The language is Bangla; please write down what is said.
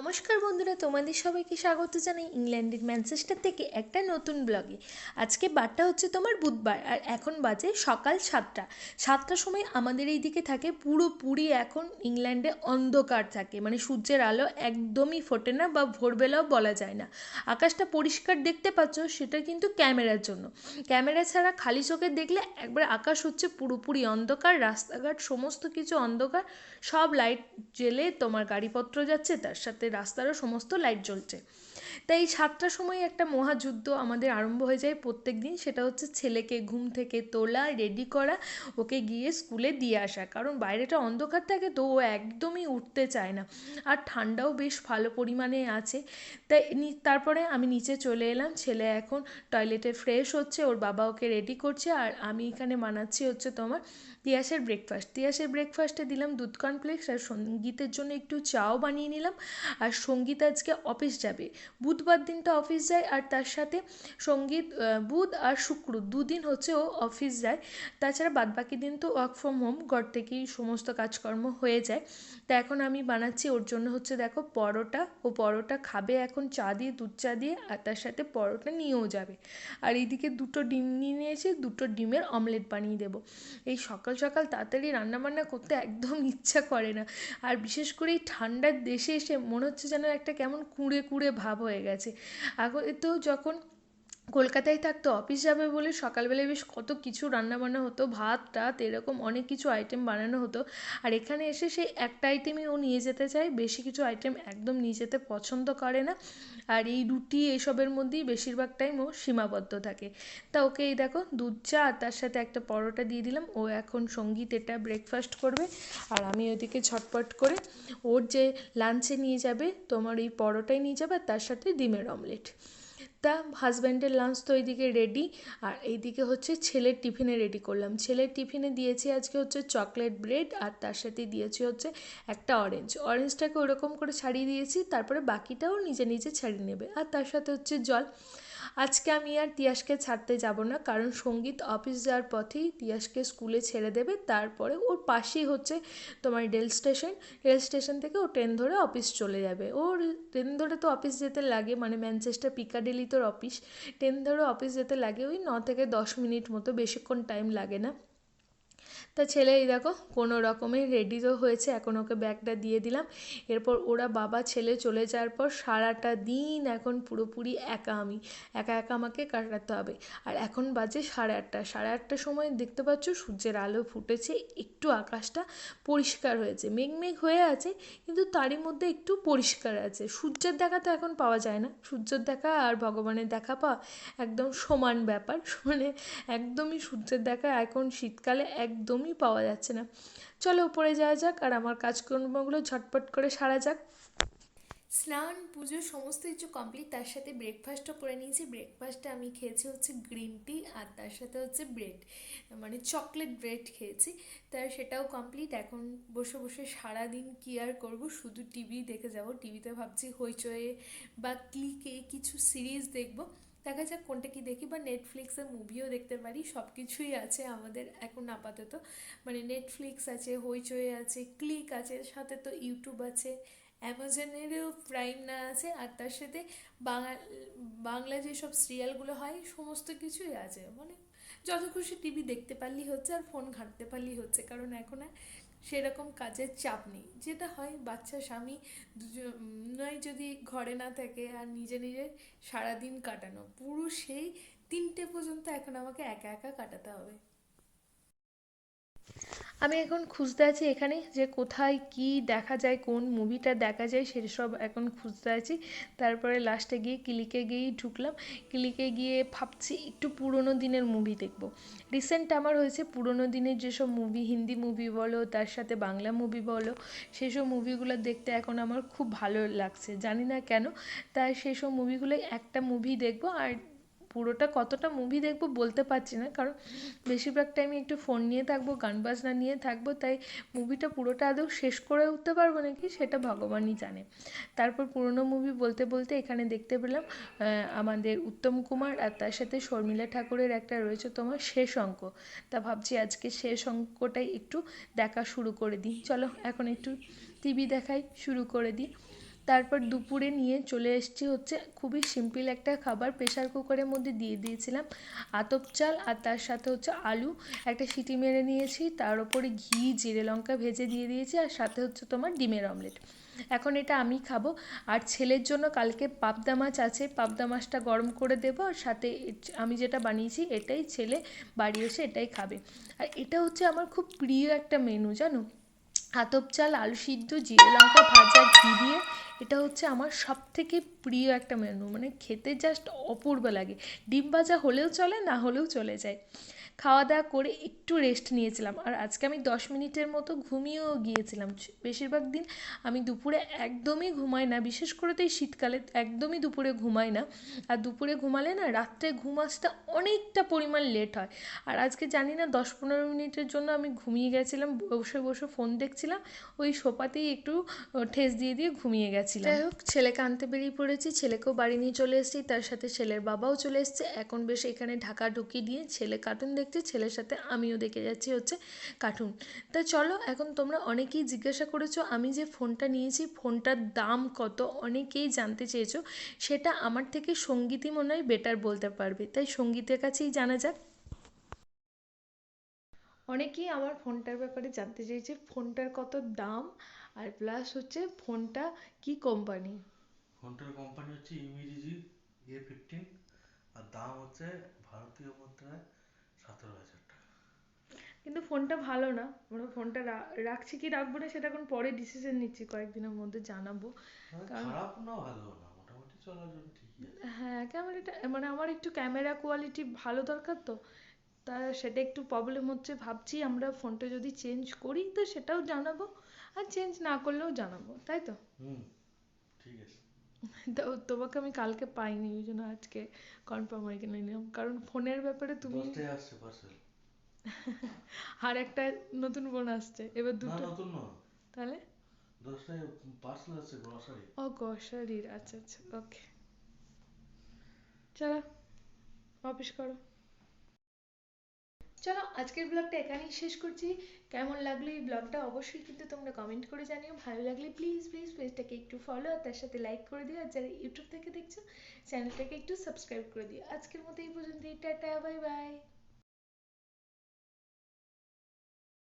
নমস্কার বন্ধুরা, তোমাদের সবাইকে স্বাগত জানাই ইংল্যান্ডের ম্যানচেস্টার থেকে একটা নতুন ব্লগে। আজকে বারটা হচ্ছে তোমার বুধবার আর এখন বাজে সকাল সাতটা। সাতটার সময় আমাদের এই দিকে থাকে পুরোপুরি এখন ইংল্যান্ডে অন্ধকার থাকে। মানে সূর্যের আলো একদমই ফোটে না বা ভোরবেলাও বলা যায় না। আকাশটা পরিষ্কার দেখতে পাচ্ছ, সেটা কিন্তু ক্যামেরার জন্য। ক্যামেরা ছাড়া খালি চোখে দেখলে একবার আকাশ হচ্ছে পুরোপুরি অন্ধকার, রাস্তাঘাট সমস্ত কিছু অন্ধকার, সব লাইট জেলে তোমার গাড়িপত্র যাচ্ছে, তার সাথে রাস্তারও সমস্ত লাইট জ্বলছে। তাই সাতটার সময় একটা মহাযুদ্ধ আমাদের আরম্ভ হয়ে যায় প্রত্যেক দিন। সেটা হচ্ছে ছেলেকে ঘুম থেকে তোলা রেডি করা, ওকে গিয়ে স্কুলে দিয়ে আসা। কারণ বাইরেটা অন্ধকার থাকে তো ও একদমই উঠতে চায় না। আর ঠান্ডাও বেশ ভালো পরিমাণে আছে। তাই তারপরে আমি নিচে চলে এলাম। ছেলে এখন টয়লেটে ফ্রেশ হচ্ছে, ওর বাবা ওকে রেডি করছে। আর আমি এখানে বানাচ্ছি হচ্ছে তোমার তিয়াসের ব্রেকফাস্ট তিয়াসের ব্রেকফাস্টে দিলাম দুধ কর্নফ্লেক্স আর সঙ্গীতের জন্য একটু চাও বানিয়ে নিলাম। আর সংগীত আজকে অফিস যাবে। বুধবার দিনটা অফিস যায় আর তার সাথে সংগীত বুধ আর শুক্র দুদিন হচ্ছে ও অফিস যায়। তাছাড়া বাদবাকি দিন তো ওয়ার্ক ফ্রম হোম ঘর থেকেই সমস্ত কাজকর্ম হয়ে যায়। তা এখন আমি বানাচ্ছি, ওর জন্য হচ্ছে দেখো পরোটা। ও পরোটা খাবে এখন চা দিয়ে, দুধ চা দিয়ে আর তার সাথে পরোটা নিয়েও যাবে। আর এইদিকে দুটো ডিম নিয়ে নিয়েছি, দুটো ডিমের অমলেট বানিয়ে দেবো। এই সকাল সকাল তাড়াতাড়ি রান্নাবান্না করতে একদম ইচ্ছা করে না। আর বিশেষ করে এই ঠান্ডার দেশে এসে মনে হচ্ছে যেন একটা কেমন কুঁড়ে কুঁড়ে ভাব হয়ে গেছে। আগে তো যখন কলকাতায় থাকতো অফিস যাবে বলে সকালবেলায় বেশ কত কিছু রান্নাবান্না হতো, ভাত টাত এরকম অনেক কিছু আইটেম বানানো হতো। আর এখানে এসে সেই একটা আইটেমই ও নিয়ে যেতে চায়, বেশি কিছু আইটেম একদম নিয়ে যেতে পছন্দ করে না। আর এই রুটি এসবের মধ্যেই বেশিরভাগ টাইম ও সীমাবদ্ধ থাকে। তা ওকে এই দেখো দুধ চা আর তার সাথে একটা পরোটা দিয়ে দিলাম। ও এখন সংগীত এটা ব্রেকফাস্ট করবে। আর আমি ওদিকে ঝটপট করে ওর যে লাঞ্চে নিয়ে যাবে, তোমার এই পরোটাই নিয়ে যাবে আর তার সাথে ডিমের অমলেট তা হাজব্যান্ডের লাঞ্চ তো এইদিকে রেডি আর এইদিকে হচ্ছে ছেলের টিফিনে রেডি করলাম। ছেলের টিফিনে দিয়েছি আজকে হচ্ছে চকলেট ব্রেড আর তার সাথে দিয়েছি হচ্ছে একটা অরেঞ্জ অরেঞ্জটাকে ওরকম করে ছাড়িয়ে দিয়েছি, তারপরে বাকিটাও নিজে নিজে ছাড়িয়ে নেবে। আর তার সাথে হচ্ছে জল। আজকে আমি আর তিয়াসকে ছাড়তে যাব না, কারণ সংগীত অফিস যাওয়ার পথেই তিয়াসকে স্কুলে ছেড়ে দেবে। তারপরে ওর পাশেই হচ্ছে তোমার রেল স্টেশন। রেল স্টেশন থেকে ও ট্রেন ধরে অফিস চলে যাবে। ওর ট্রেন ধরে তো অফিস যেতে লাগে মানে ম্যানচেস্টার পিকাডেলি তোর অফিস ট্রেন ধরে অফিস যেতে লাগে ওই ন থেকে দশ মিনিট মতো, বেশিক্ষণ টাইম লাগে না। তা ছেলে, এই দেখো, কোনো রকমে রেডি তো হয়েছে। এখন ওকে ব্যাগটা দিয়ে দিলাম। এরপর ওরা বাবা, ছেলে চলে যাওয়ার পর সারাটা দিন এখন পুরোপুরি একা আমি। একা একা আমাকে কাটাতে হবে। আর এখন বাজে সাড়ে আটটা। সাড়ে আটটার সময় দেখতে পাচ্ছ, সূর্যের আলো ফুটেছে। একটু আকাশটা পরিষ্কার হয়েছে। মেঘ মেঘ হয়ে আছে, কিন্তু তারই মধ্যে একটু পরিষ্কার আছে। সূর্যের দেখা তো এখন পাওয়া যায় না। সূর্যের দেখা আর ভগবানের দেখা পাওয়া একদম সমান ব্যাপার। মানে একদমই সূর্যের দেখা এখন শীতকালে একদমই পাওয়া যাচ্ছে না। চলো উপরে যাওয়া যাক আর আমার কাজকর্মগুলো ঝটপট করে সারা যাক। স্নান, পুজো সমস্ত কিছু কমপ্লিট তার সাথে ব্রেকফাস্টও করে নিয়েছি। ব্রেকফাস্টে আমি খেয়েছি হচ্ছে গ্রিন টি আর তার সাথে হচ্ছে ব্রেড মানে চকলেট ব্রেড খেয়েছি। তার সেটাও কমপ্লিট এখন বসে বসে সারাদিন কি আর করব? শুধু টিভি দেখে যাব। টিভিতে ভাবছি হইচয়ে বা ক্লিকে কিছু সিরিজ দেখব। দেখা যাক কোনটা কি দেখি বা নেটফ্লিক্সে মুভিও দেখতে পারি সব কিছুই আছে আমাদের এখন আপাতত। মানে নেটফ্লিক্স আছে হইচই আছে ক্লিক আছে, সাথে তো ইউটিউব আছে অ্যামাজনেরও প্রাইম না আছে, আর তার সাথে বাংলা বাংলা যেসব সিরিয়ালগুলো হয়, সমস্ত কিছুই আছে। মানে যত খুশি টিভি দেখতে পারলেই হচ্ছে আর ফোন ঘাঁটতে পারলেই হচ্ছে, কারণ এখন আর সেরকম কাজের চাপ নেই। যেটা হয়, বাচ্চা, স্বামী দুজনাই যদি ঘরে না থাকে আর নিজে নিজে সারাদিন কাটানো, পুরো সেই তিনটে পর্যন্ত এখন আমাকে একা একা কাটাতে হবে। আমি এখন খুঁজতে আছি এখানে যে কোথায় কি দেখা যায়, কোন মুভিটা দেখা যায় সেসব এখন খুঁজতে আছি। তারপরে লাস্টে গিয়ে ক্লিকে গিয়েই ঢুকলাম। ক্লিকে গিয়ে ভাবছি একটু পুরোনো দিনের মুভি দেখব। রিসেন্ট আমার হয়েছে পুরোনো দিনের যেসব মুভি হিন্দি মুভি বলো, তার সাথে বাংলা মুভি বলো, সেসব মুভিগুলো দেখতে এখন আমার খুব ভালো লাগছে। জানি না কেন, তাই সেসব মুভিগুলো একটা মুভি দেখব আর পুরোটা কতটা মুভি দেখব বলতে পারছি না। কারণ বেশিরভাগ টাইমে একটু ফোন নিয়ে থাকব, গান বাজনা নিয়ে থাকব, তাই মুভিটা পুরোটা আদৌ শেষ করে উঠতে পারব নাকি সেটা ভগবানই জানে। তারপর পুরোনো মুভি বলতে বলতে এখানে দেখতে পেলাম আমাদের উত্তম কুমার আর তার সাথে শর্মিলা ঠাকুরের একটা রয়েছে তোমার শেষ অঙ্ক। তা ভাবছি আজকে শেষ অঙ্কটাই একটু দেখা শুরু করে দিই। চলো এখন একটু টিভি দেখাই শুরু করে দিই। তারপর দুপুরে নিয়ে চলে এসেছি হচ্ছে খুবই সিম্পল একটা খাবার প্রেশার কুকারের মধ্যে দিয়ে দিয়েছিলাম। আতপ চাল আর তার সাথে হচ্ছে আলু, একটা সিটি মেরে নিয়েছি, তার উপরে ঘি, জিরে লঙ্কা ভেজে দিয়ে দিয়েছি আর সাথে হচ্ছে তোমার ডিমের অমলেট এখন এটা আমি খাব। আর ছেলের জন্য কালকে পাবদা মাছ আছে, পাবদা মাছটা গরম করে দেবো আর সাথে আমি যেটা বানিয়েছি এটাই ছেলে বাড়ি এসে এটাই খাবে। আর এটা হচ্ছে আমার খুব প্রিয় একটা মেনু জানো? আতপ চাল, আলু সিদ্ধ, জিরে লঙ্কা ভাজা, ঘি দিয়ে। এটা হচ্ছে আমার সব থেকে প্রিয় একটা মেনু মানে খেতে জাস্ট অপূর্ব লাগে। ডিম ভাজা হলেও চলে, না হলেও চলে যায়। খাওয়া দাওয়া করে একটু রেস্ট নিয়েছিলাম। আর আজকে আমি দশ মিনিটের মতো ঘুমিয়েও গিয়েছিলাম। বেশিরভাগ দিন আমি দুপুরে একদমই ঘুমাই না, বিশেষ করে তো এই শীতকালে একদমই দুপুরে ঘুমাই না। আর দুপুরে ঘুমালে না, রাত্রে ঘুম আসতে অনেকটা পরিমাণ লেট হয়। আর আজকে জানি না, দশ পনেরো মিনিটের জন্য আমি ঘুমিয়ে গেছিলাম, বসে বসে ফোন দেখছিলাম, ওই সোফাতেই একটু ঠেস দিয়ে দিয়ে ঘুমিয়ে গেছিলাম। যাই হোক, ছেলেকে আনতে বেরিয়ে পড়েছি, ছেলেকেও বাড়ি নিয়ে চলে এসেছি, তার সাথে ছেলের বাবাও চলে এসেছে। এখন বেশ এখানে ঢাকা ঢুকিয়ে দিয়ে ছেলে কার্টুন দেখছে ছেলের সাথে আমিও দেখে যাচ্ছি হচ্ছে কার্টুন তা চলো, এখন তোমরা অনেকেই জিজ্ঞাসা করেছ, আমি যে ফোনটা নিয়েছি, ফোনটার দাম কত? অনেকেই জানতে চেয়েছো, সেটা আমার থেকে সঙ্গীতই মনে হয় বেটার বলতে পারবে। তাই সঙ্গীতের কাছেই জানা যাক। অনেকেই আমার ফোনটার ব্যাপারে জানতে চেয়েছে, ফোনটার কত দাম? আর প্লাস হচ্ছে ফোনটা কি কোম্পানি ফোনটার কোম্পানি হচ্ছে ইমিডিজি এ ফিফটিন আর দাম হচ্ছে ভারতীয় মুদ্রায় কিন্তু ফোনটা ভালো না। আমরা ফোনটা রাখছি কি রাখব না সেটা এখন পরে ডিসিশন নিচ্ছি। কয়েকদিনের মধ্যে জানাব। মানে কারণ- খারাপ না ভালো না মোটামুটি চলার জন্য ঠিকই আছে। হ্যাঁ ক্যামেরাটা মানে আমার একটু ক্যামেরা কোয়ালিটি ভালো দরকার তো। তা সেটা একটু প্রবলেম হচ্ছে ভাবছি আমরা ফোনটা যদি চেঞ্জ করি তো সেটাও জানাব। আর চেঞ্জ না করলেও জানাব তাই তো? হুম ঠিক আছে। তো তোমাকে আমি কালকে পাইনি ওই জন্য আজকে কনফার্ম হয়ে নিলাম। কারণ ফোনের ব্যাপারে তুমি দশটায় আসছে পার্সেল আর একটা নতুন বোন আসছে এবার না দুটো। নতুন তাহলে? দশটায় আসছে ও গ্রসারির আচ্ছা আচ্ছা ওকে চলো অফিস করো। চলো আজকের ব্লগটা এখানেই শেষ করছি। কেমন লাগল এই ব্লগটা অবশ্যই কিন্তু তোমরা কমেন্ট করে জানিও। ভালো লাগলে প্লিজ প্লিজ পেজটাকে একটু ফলো আর তার সাথে লাইক করে দিও। আর যারা ইউটিউব থেকে দেখছ চ্যানেলটাকে একটু সাবস্ক্রাইব করে দিও। আজকের মতো এই পর্যন্তই। Tata bye bye